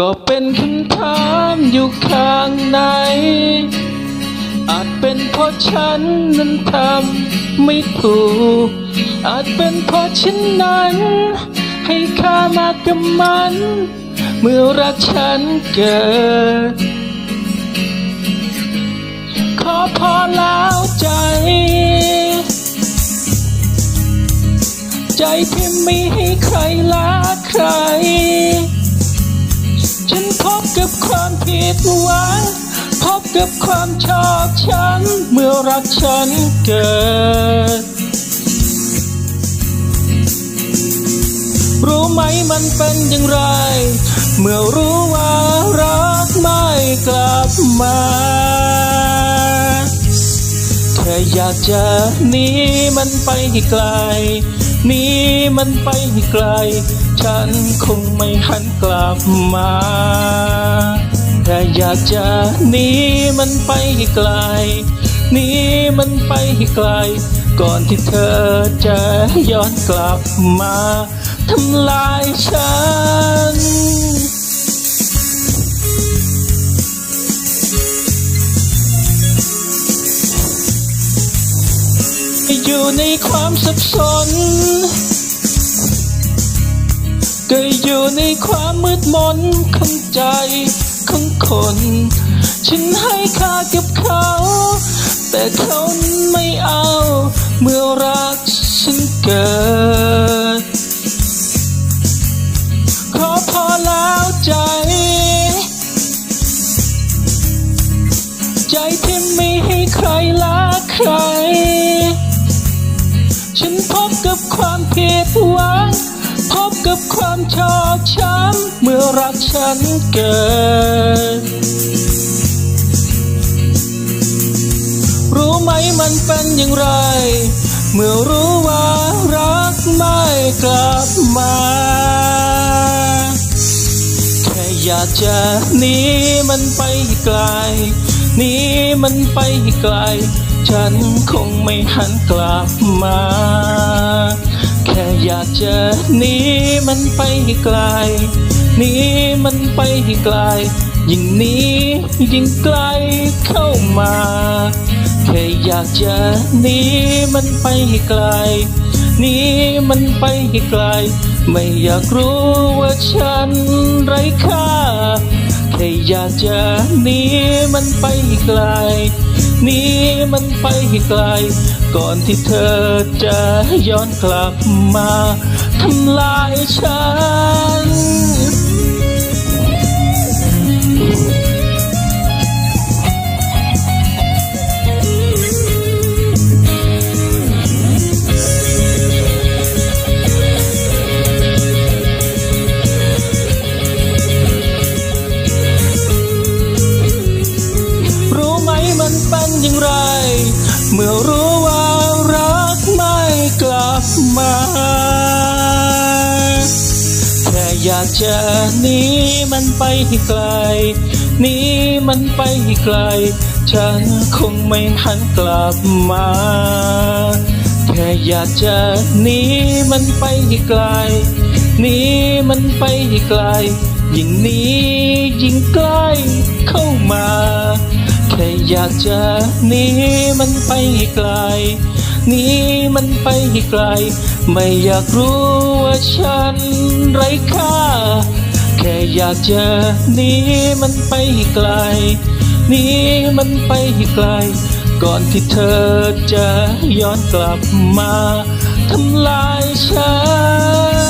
ก็เป็นคำถามอยู่ข้างใน อาจเป็นเพราะฉันนั้นทำไม่ถูก อาจเป็นเพราะฉันนั้น ให้ค่ามากกับมัน เมื่อรักฉันเกิด ขอพอแล้วใจ ใจที่ไม่ให้ใครละ คิดหวังพบกับความชอบช้ำเมื่อรักฉันเกิด รู้ไหมมันเป็นอย่างไร เมื่อรู้ว่ารักไม่กลับมาแค่อยากจะหนีมันไปให้ไกลหนีมันไปให้ไกล ฉันคงไม่หันกลับมา แค่อยากจะหนีมันไปให้ไกลหนีมันไปให้ไกล ก่อนที่เธอจะย้อนกลับมาทำลายฉันอยู่ในความสับสน ก็อยู่ในความมืดมนของใจ คน ฉันให้ค่ากับเขา แต่เขาไม่เอา เมื่อรักฉันเกิด ขอพอแล้วใจ ใจที่ไม่ให้ใครละใคร ฉันพบกับความผิดหวัง กับความชอกช้ำเมื่อรักฉันเกิด รู้ไหมมันเป็นอย่างไร เมื่อรู้ว่ารักไม่กลับมา แค่อยากจะหนีมันไปไกลหนีมันไปไกล ฉันคงไม่หันกลับมาากจะหนีมันไปให้ไกลหนีมันไปให้ไกล ยิ่งหนียิ่งไกลเข้ามา แค่อยากจะหนีมันไปให้ไกลหนีมันไปให้ไกล ไม่อยากรู้ว่าฉันไร้ค่า แค่อยากจะหนีมันไปไกลหนีมันไปไกล ก่อนที่เธอจะย้อนกลับมาทำลายฉัน เป็นอย่างไร เมื่อรู้ว่ารักไม่กลับมา แค่อยากจะหนีมันไปให้ไกลหนีมันไปให้ไกล ฉันคงไม่หันกลับมา แค่อยากจะหนีมันไปให้ไกลหนีมันไปให้ไกล ยิ่งหนียิ่งใกล้เข้ามา แค่อยากจะหนีมันไปไกลหนีมันไปไกล ไม่อยากรู้ว่าฉันไร้ค่า แค่อยากจะหนีมันไปไกลหนีมันไปไกล ก่อนที่เธอจะย้อนกลับมาทำลายฉัน